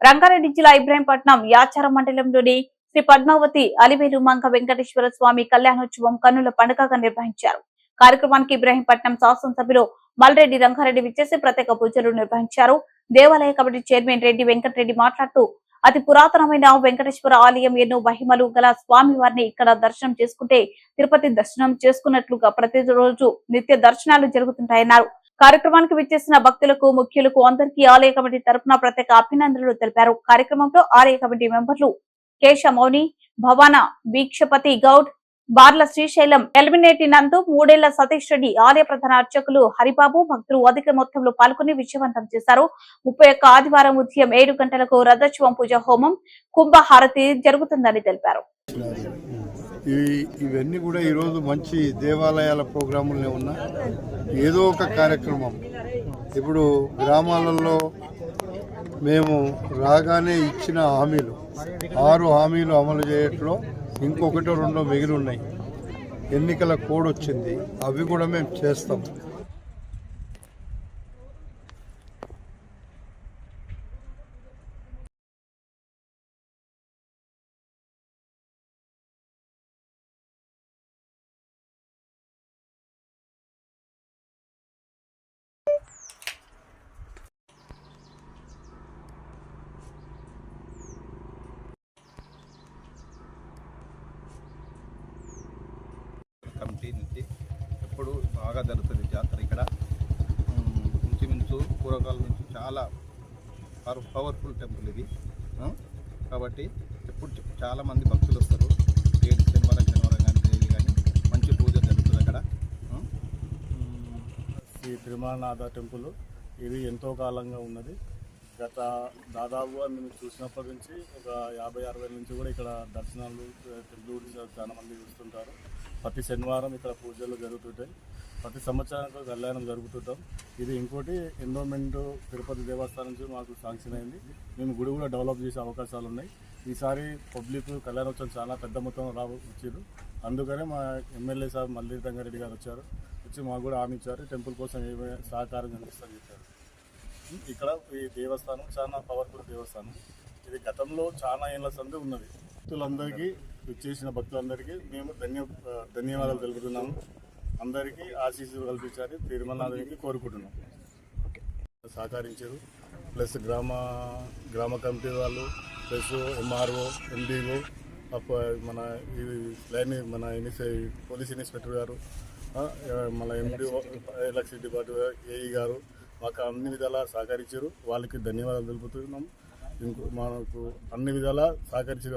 రంగారెడ్డి జిల్లా ఇబ్రాహీంపట్నం యాచారం మండలంలోని శ్రీ పద్మావతి అలివేలు మంగ వెంకటేశ్వర స్వామి కళ్యాణోత్సవం కన్నుల పండుగగా నిర్వహించారు. కార్యక్రమానికి ఇబ్రాహీంపట్నం శాసనసభ్యులు మల్రెడ్డి రంగారెడ్డి విచ్చేసి ప్రత్యేక పూజలు నిర్వహించారు. దేవాలయ కమిటీ చైర్మన్ రెడ్డి వెంకటరెడ్డి మాట్లాడుతూ అతి పురాతనమైన వెంకటేశ్వర ఆలయం ఎన్నో మహిమలు గల స్వామి వారిని ఇక్కడ దర్శనం చేసుకుంటే తిరుపతి దర్శనం చేసుకున్నట్లుగా ప్రతిరోజు నిత్య దర్శనాలు జరుగుతుంటాయన్నారు. కార్యక్రమానికి విచ్చేసిన భక్తులకు ముఖ్యులకు అందరికీ ఆలయ కమిటీ తరపున ప్రత్యేక అభినందనలు తెలిపారు. కార్యక్రమంలో ఆలయ కమిటీ మెంబర్లు కేశ మౌని భవాన వీక్షపతి గౌడ్ బార్ల శ్రీశైలం ఎలిమినేటి నందు మూడేళ్ళ సతీష్ రెడ్డి ఆలయ ప్రధాన అర్చకులు హరిబాబు భక్తులు అధిక మొత్తంలో పాల్గొని విజయవంతం చేశారు. ముప్పై ఒక్క ఆదివారం ఉదయం ఏడు గంటలకు రథోత్సవం పూజ హోమం కుంభహారతి జరుగుతుందని తెలిపారు. ఇవి ఇవన్నీ కూడా ఈరోజు మంచి దేవాలయాల ప్రోగ్రాములనే ఉన్నా. ఏదో ఒక కార్యక్రమం. ఇప్పుడు గ్రామాలలో మేము రాగానే ఇచ్చిన హామీలు. ఆరు హామీలు అమలు చేయట్లో ఇంకొకటో రెండో మిగిలి ఉన్నాయి. ఎన్నికల కోడ్ వచ్చింది. అవి కూడా మేము చేస్తాం. కమిటీ నుంచి ఎప్పుడు బాగా జరుగుతుంది జాతర ఇక్కడ. ఇంచుమించు పూర్వకాలం నుంచి చాలా పవర్ పవర్ఫుల్ టెంపుల్ ఇది. కాబట్టి ఎప్పుడు చాలామంది భక్తులు వస్తారు. ఏడు శనివారం శనివారం కానీ డైలీ కానీ మంచి పూజ జరుగుతుంది అక్కడ. శ్రీ తిరుమలనాథ టెంపుల్ ఇది ఎంతో కాలంగా ఉన్నది. గత దాదాపుగా మేము చూసినప్పటి నుంచి ఒక యాభై అరవై నుంచి కూడా ఇక్కడ దర్శనాలు టెంపుల్ చాలా మంది చూస్తుంటారు. ప్రతి శనివారం ఇక్కడ పూజలు జరుగుతుంటాయి. ప్రతి సంవత్సరానికి కళ్యాణం జరుగుతుంటాం ఇది ఇంకోటి ఎండోమెంట్ తిరుపతి దేవస్థానం నుంచి మాకు శాంక్షన్ అయింది. మేము గుడి కూడా డెవలప్ చేసే అవకాశాలు ఉన్నాయి. ఈసారి పబ్లిక్ కళ్యాణోత్సవం చాలా పెద్ద మొత్తం రా వచ్చారు అందుకనే మా ఎమ్మెల్యే సార్ మల్లి రంగారెడ్డి గారు వచ్చారు. వచ్చి మాకు కూడా హామీ ఇచ్చారు. టెంపుల్ కోసం ఏమైనా సహకారం అందిస్తారని చెప్పారు. ఇక్కడ ఈ దేవస్థానం చాలా పవర్ఫుల్ దేవస్థానం. ఇది గతంలో చాలా ఏళ్ళ సందే ఉన్నది. భక్తులందరికీ వచ్చేసిన భక్తులందరికీ మేము ధన్య ధన్యవాదాలు తెలుపుతున్నాము. అందరికీ ఆశీస్సులు కల్పించాలని తిరుమలనాథునికి కోరుకుంటున్నాం. సహకరించారు. ప్లస్ గ్రామ గ్రామ కమిటీ వాళ్ళు ప్లస్ ఎంఆర్ఓ ఎండిఓ మన ఇది లైన్ మన పోలీస్ ఇన్స్పెక్టర్ గారు మన ఎండిఓ ఎలక్ట్రిసిటీ డిపార్ట్మెంట్ ఏఈ గారు మాకు అన్ని విధాలా సహకరించారు. వాళ్ళకి ధన్యవాదాలు తెలుపుతున్నాం. ఇంకో మనకు అన్ని విధాలా సహకరించారు.